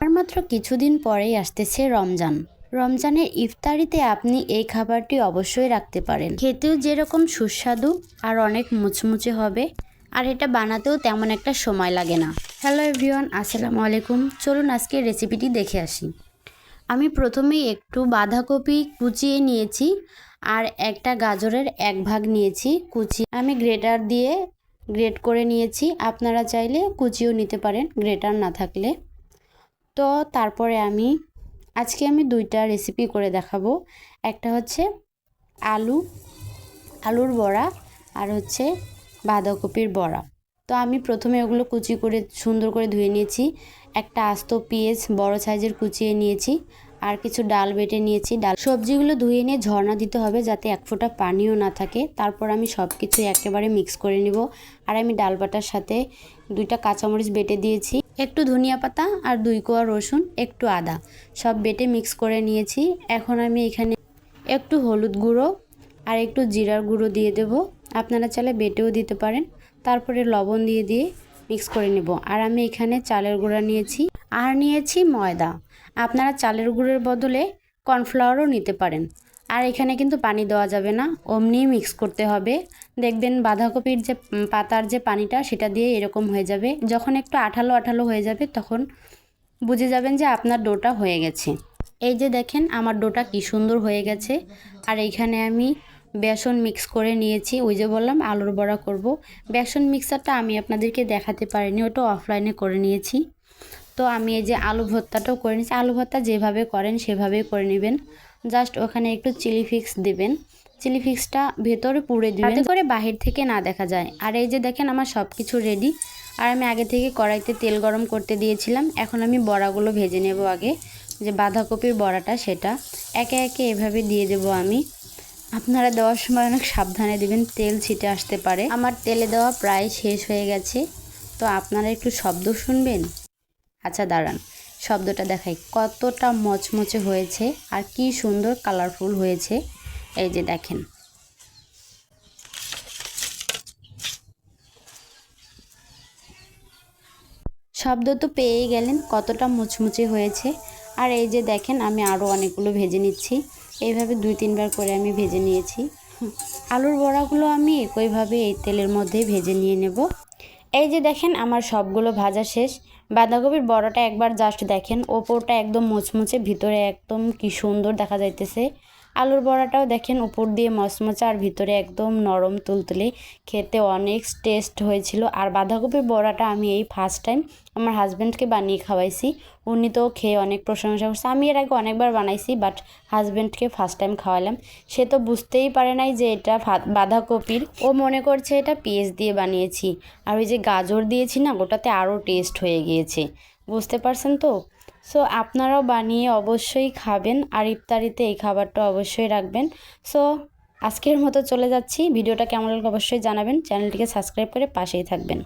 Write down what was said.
আর মাত্র কিছুদিন পরেই আসতেছে রমজান। রমজানের ইফতারিতে আপনি এই খাবারটি অবশ্যই রাখতে পারেন। খেতেও যেরকম সুস্বাদু আর অনেক মুচমুচে হবে, আর এটা বানাতেও তেমন একটা সময় লাগে না। হ্যালো এভরিওয়ান, আসসালামু আলাইকুম। চলুন আজকে রেসিপিটি দেখে আসি। আমি প্রথমেই একটু বাঁধাকপি কুচিয়ে নিয়েছি আর একটা গাজরের এক ভাগ নিয়েছি কুচি। আমি গ্রেটার দিয়ে গ্রেট করে নিয়েছি। আপনারা চাইলে কুচিও নিতে পারেন, গ্রেটার না থাকলে। তো তারপরে আমি, আজকে আমি দুইটা রেসিপি করে দেখাবো। একটা হচ্ছে আলু, আলুর বড়া আর হচ্ছে বাঁধাকপির বড়া। তো আমি প্রথমে ওগুলো কুচি করে, সুন্দর করে ধুয়ে নিয়েছি। একটা আস্ত পেঁয়াজ বড় সাইজের কুচিয়ে নিয়েছি আর কিছু ডাল বেটে নিয়েছি। ডাল সবজিগুলো ধুয়ে নিয়ে ঝর্ণা দিতে হবে যাতে এক ফোঁটা পানিও না থাকে। তারপর আমি সব কিছু একেবারে মিক্স করে নিব। আর আমি ডাল বাটার সাথে দুইটা কাঁচামরিচ বেটে দিয়েছি। একটু ধনিয়া পাতা আর দুই কোয়া রসুন, একটু আদা। সব বেটে মিক্স করে নিয়েছি। এখন আমি এখানে একটু হলুদ গুঁড়ো আর একটু জিরার গুঁড়ো দিয়ে দেব। আপনারা চালে বেটেও দিতে পারেন। তারপরে লবণ দিয়ে দিয়ে মিক্স করে নেব। আর আমি এখানে চালের গুঁড়া নিয়েছি। আর নিয়েছি ময়দা। আপনারা চালের গুঁড়োর বদলে কর্নফ্লাওয়ারও নিতে পারেন। আর এখানে কিন্তু পানি দেওয়া যাবে না, অমনি মিক্স করতে হবে। দেখবেন বাঁধাকপির যে পাতার যে পানিটা, সেটা দিয়ে এরকম হয়ে যাবে। যখন একটু আঠালো আঠালো হয়ে যাবে, তখন বুঝে যাবেন যে আপনার ডোটা হয়ে গেছে। এই যে দেখেন, আমার ডোটা কি সুন্দর হয়ে গেছে। আর এইখানে আমি বেসন মিক্স করে নিয়েছি। ওই যে বললাম, আলুর বড়া করব। বেসন মিক্সারটা আমি আপনাদেরকে দেখাতে পারিনি, ওটা অফলাইনে করে নিয়েছি। তো আমি এই যে আলু ভর্তাটাও করে নিয়েছি। আলু ভর্তা যেভাবে করেন, সেভাবেই করে নেবেন। জাস্ট ওখানে একটু চিলি ফিক্স দেবেন। চিলি ফিক্সটা ভেতরে পুড়ে দিবেন। যাতে করে বাহির থেকে না দেখা যায়। আর এই যে দেখেন আমার সব কিছু রেডি আর আমি আগে থেকে কড়াইতে তেল গরম করতে দিয়েছিলাম। এখন আমি বড়াগুলো ভেজে নেব আগে। যে বাঁধাকপির বড়াটা, সেটা একে একে এভাবে দিয়ে দেব আমি। আপনারা দেওয়ার সময় অনেক সাবধানে দিবেন, তেল ছিটে আসতে পারে। আমার তেলে দেওয়া প্রায় শেষ হয়ে গেছে। তো আপনারা একটু শব্দ শুনবেন? আচ্ছা দাঁড়ান। শব্দটা দেখাই। কতটা মচমচে হয়েছে আর কি সুন্দর কালারফুল হয়েছে। এই যে দেখেন। শব্দ তো পেয়েই গেলেন কতটা মুচমুচে হয়েছে। আর এই যে দেখেন, আমি আরও অনেকগুলো ভেজে নিচ্ছি। এইভাবে দুই, তিনবার করে আমি ভেজে নিয়েছি। আলুর বড়াগুলো আমি একইভাবে এই তেলের মধ্যেই ভেজে নিয়ে নেব। এই যে দেখেন আমার সবগুলো ভাজা শেষ। বাঁধাকপির বড়াটা একবার জাস্ট দেখেন, ওপরটা একদম মুচমুচে, ভিতরে একদম কি সুন্দর দেখা যাইতেছে। আলুর বড়াটাও দেখেন উপর দিয়ে মচমচে আর ভিতরে একদম নরম তুলতুলে। খেতে অনেক টেস্ট হয়েছিল। আর বাঁধাকপির বড়াটা আমি এই ফার্স্ট টাইম আমার হাজব্যান্ডকে বানিয়ে খাওয়াইছি। উনি তো খেয়ে অনেক প্রশংসা করছে। আমি এর আগে অনেকবার বানাইছি বাট হাজব্যান্ডকে ফার্স্ট টাইম খাওয়ালাম। সে তো বুঝতেই পারে নাই যে এটা বাঁধাকপির। ও মনে করছে এটা পেঁয়াজ দিয়ে বানিয়েছি। আর ওই যে গাজর দিয়েছি না, ওটাতে আরও টেস্ট হয়ে গিয়েছে। বুঝতে পারছেন তো? সো আপনারাও বানিয়ে অবশ্যই খাবেন আর ইফতারিতে এই খাবারটা অবশ্যই রাখবেন। সো আজকের মতো চলে যাচ্ছি। ভিডিওটা কেমন লাগল অবশ্যই জানাবেন। চ্যানেলটিকে সাবস্ক্রাইব করে পাশেই থাকবেন।